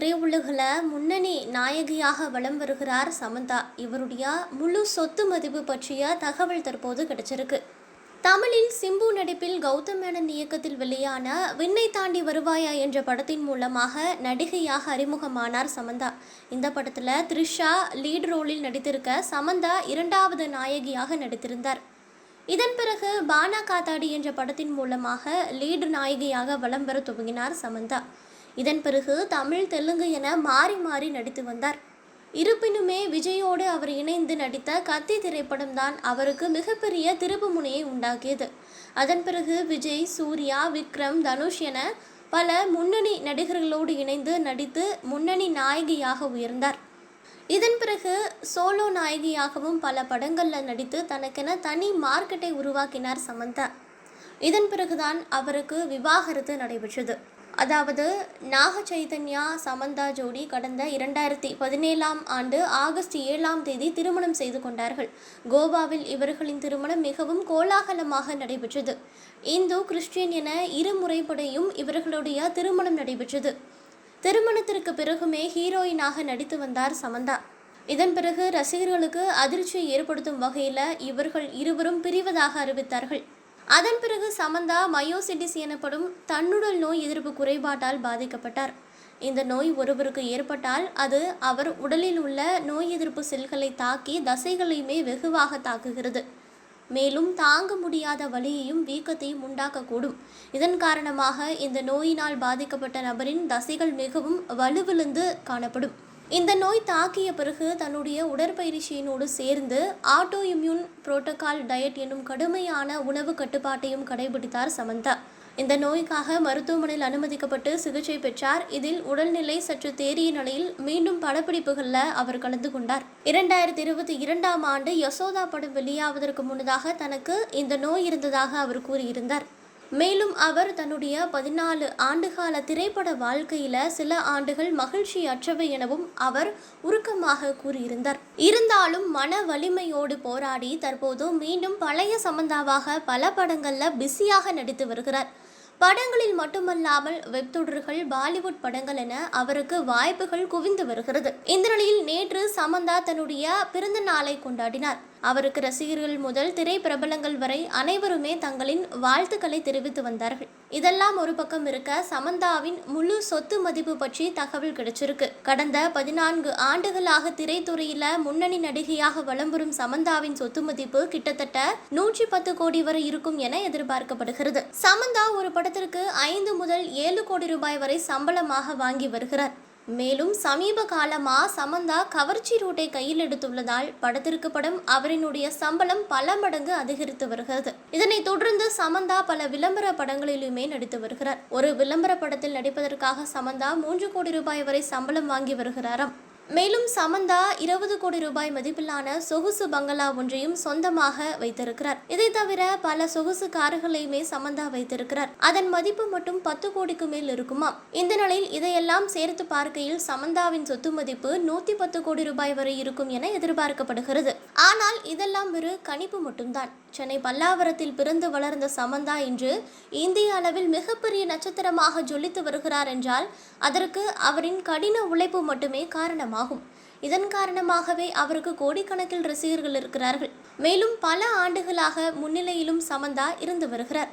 திரையுலகில் முன்னணி நாயகியாக வலம் வருகிறார் சமந்தா. இவருடைய முழு சொத்து மதிப்பு பற்றிய தகவல் தற்போது கிடைச்சிருக்கு. தமிழில் சிம்பு நடிப்பில் கௌதம் மேனன் இயக்கத்தில் வெளியான விண்ணை தாண்டி வருவாயா என்ற படத்தின் மூலமாக நடிகையாக அறிமுகமானார் சமந்தா. இந்த படத்தில் த்ரிஷா லீட் ரோலில் நடித்திருக்க சமந்தா இரண்டாவது நாயகியாக நடித்திருந்தார். இதன் பிறகு பானா காத்தாடி என்ற படத்தின் மூலமாக லீடு நாயகியாக வலம் வர துவங்கினார் சமந்தா. இதன் பிறகு தமிழ் தெலுங்கு என மாறி மாறி நடித்து வந்தார். இருப்பினுமே விஜயோடு அவர் இணைந்து நடித்த கத்தி திரைப்படம் தான் அவருக்கு மிகப்பெரிய திருப்பு முனையை உண்டாக்கியது. அதன் பிறகு விஜய் சூர்யா விக்ரம் தனுஷ் என பல முன்னணி நடிகர்களோடு இணைந்து நடித்து முன்னணி நாயகியாக உயர்ந்தார். இதன் பிறகு சோலோ நாயகியாகவும் பல படங்களில் நடித்து தனக்கென தனி மார்க்கெட்டை உருவாக்கினார் சமந்தா. இதன் பிறகுதான் அவருக்கு விவாகரத்து நடைபெற்றது. அதாவது நாக சைதன்யா சமந்தா ஜோடி கடந்த இரண்டாயிரத்தி பதினேழாம் ஆண்டு ஆகஸ்ட் ஏழாம் தேதி திருமணம் செய்து கொண்டார்கள். கோவாவில் இவர்களின் திருமணம் மிகவும் கோலாகலமாக நடைபெற்றது. இந்து கிறிஸ்டியன் என இரு முறைப்படையும் இவர்களுடைய திருமணம் நடைபெற்றது. திருமணத்திற்கு பிறகுமே ஹீரோயினாக நடித்து வந்தார் சமந்தா. இதன் பிறகு ரசிகர்களுக்கு அதிர்ச்சியை ஏற்படுத்தும் வகையில் இவர்கள் இருவரும் பிரிவதாக அறிவித்தார்கள். அதன் பிறகு சமந்தா மயோசிட்டிஸ் எனப்படும் தன்னுடல் நோய் எதிர்ப்பு குறைபாட்டால் பாதிக்கப்பட்டார். இந்த நோய் ஒருவருக்கு ஏற்பட்டால் அது அவர் உடலில் உள்ள நோய் எதிர்ப்பு செல்களை தாக்கி தசைகளையுமே வெகுவாக தாக்குகிறது. மேலும் தாங்க முடியாத வலியையும் வீக்கத்தையும் உண்டாக்கக்கூடும். இதன் காரணமாக இந்த நோயினால் பாதிக்கப்பட்ட நபரின் தசைகள் மிகவும் வலுவிழந்து காணப்படும். இந்த நோய் தாக்கிய பிறகு தன்னுடைய உடற்பயிற்சியினோடு சேர்ந்து ஆட்டோ இம்யூன் புரோட்டோகால் டயட் என்னும் கடுமையான உணவு கட்டுப்பாட்டையும் கடைபிடித்தார் சமந்தா. இந்த நோய்க்காக மருத்துவமனையில் அனுமதிக்கப்பட்டு சிகிச்சை பெற்றார். இதில் உடல்நிலை சற்று தேறிய நிலையில் மீண்டும் படப்பிடிப்புகளில் அவர் கலந்து கொண்டார். இரண்டாயிரத்தி இருபத்தி இரண்டாம் ஆண்டு யசோதா படம் வெளியாவதற்கு முன்னதாக தனக்கு இந்த நோய் இருந்ததாக அவர் கூறியிருந்தார். மேலும் அவர் தன்னுடைய பதினாலு ஆண்டுகால திரைப்பட வாழ்க்கையில சில ஆண்டுகள் மகிழ்ச்சியற்றவை எனவும் அவர் உருக்கமாக கூறியிருந்தார். இருந்தாலும் மன வலிமையோடு போராடி தற்போது மீண்டும் பழைய சம்பந்தாவாக பல படங்களில் பிஸியாக நடித்து வருகிறார். படங்களில் மட்டுமல்லாமல் வெப்தொடர்கள் பாலிவுட் படங்கள் என அவருக்கு வாய்ப்புகள் குவிந்து வருகிறது. இந்த நிலையில் நேற்று சமந்தா தன்னுடைய பிறந்த நாளை கொண்டாடினார். அவருக்கு ரசிகர்கள் முதல் திரை பிரபலங்கள் வரை அனைவருமே தங்களின் வாழ்த்துக்களை தெரிவித்து வந்தார்கள். இதெல்லாம் ஒரு பக்கம் இருக்க சமந்தாவின் முழு சொத்து மதிப்பு பற்றி தகவல் கிடைச்சிருக்கு. கடந்த பதினான்கு ஆண்டுகளாக திரைத்துறையில முன்னணி நடிகையாக வலம் வரும் சமந்தாவின் சொத்து மதிப்பு கிட்டத்தட்ட நூற்றி பத்து கோடி வரை இருக்கும் என எதிர்பார்க்கப்படுகிறது. சமந்தா ஒரு படத்திற்கு ஐந்து முதல் ஏழு கோடி ரூபாய் வரை சம்பளமாக வாங்கி வருகிறார். மேலும் சமீப காலமாக சமந்தா கவர்ச்சி ரூட்டை கையில் எடுத்துள்ளதால் படத்திற்கு படம் அவரினுடைய சம்பளம் பல மடங்கு அதிகரித்து வருகிறது. இதனைத் தொடர்ந்து சமந்தா பல விளம்பர படங்களிலுமே நடித்து வருகிறார். ஒரு விளம்பர படத்தில் நடிப்பதற்காக சமந்தா மூன்று கோடி ரூபாய் வரை சம்பளம் வாங்கி வருகிறாராம். மேலும் சமந்தா இருபது கோடி ரூபாய் மதிப்பிலான சொகுசு பங்களா ஒன்றையும் சொந்தமாக வைத்திருக்கிறார். இதை தவிர பல சொகுசு கார்களையுமே சமந்தா வைத்திருக்கிறார். அதன் மதிப்பு மட்டும் பத்து கோடிக்கு மேல் இருக்குமா? இந்த நிலையில் இதையெல்லாம் சேர்த்து பார்க்கையில் சமந்தாவின் சொத்து மதிப்பு நூத்தி பத்து கோடி ரூபாய் வரை இருக்கும் என எதிர்பார்க்கப்படுகிறது. ஆனால் இதெல்லாம் ஒரு கணிப்பு மட்டும்தான். சென்னை பல்லாவரத்தில் பிறந்து வளர்ந்த சமந்தா இன்று இந்திய அளவில் மிகப்பெரிய நட்சத்திரமாக ஜொலித்து வருகிறார் என்றால் அதற்கு அவரின் கடின உழைப்பு மட்டுமே காரணமாகும். இதன் காரணமாகவே அவருக்கு கோடிக்கணக்கில் ரசிகர்கள் இருக்கிறார்கள். மேலும் பல ஆண்டுகளாக முன்னிலையிலும் சமந்தா இருந்து வருகிறார்.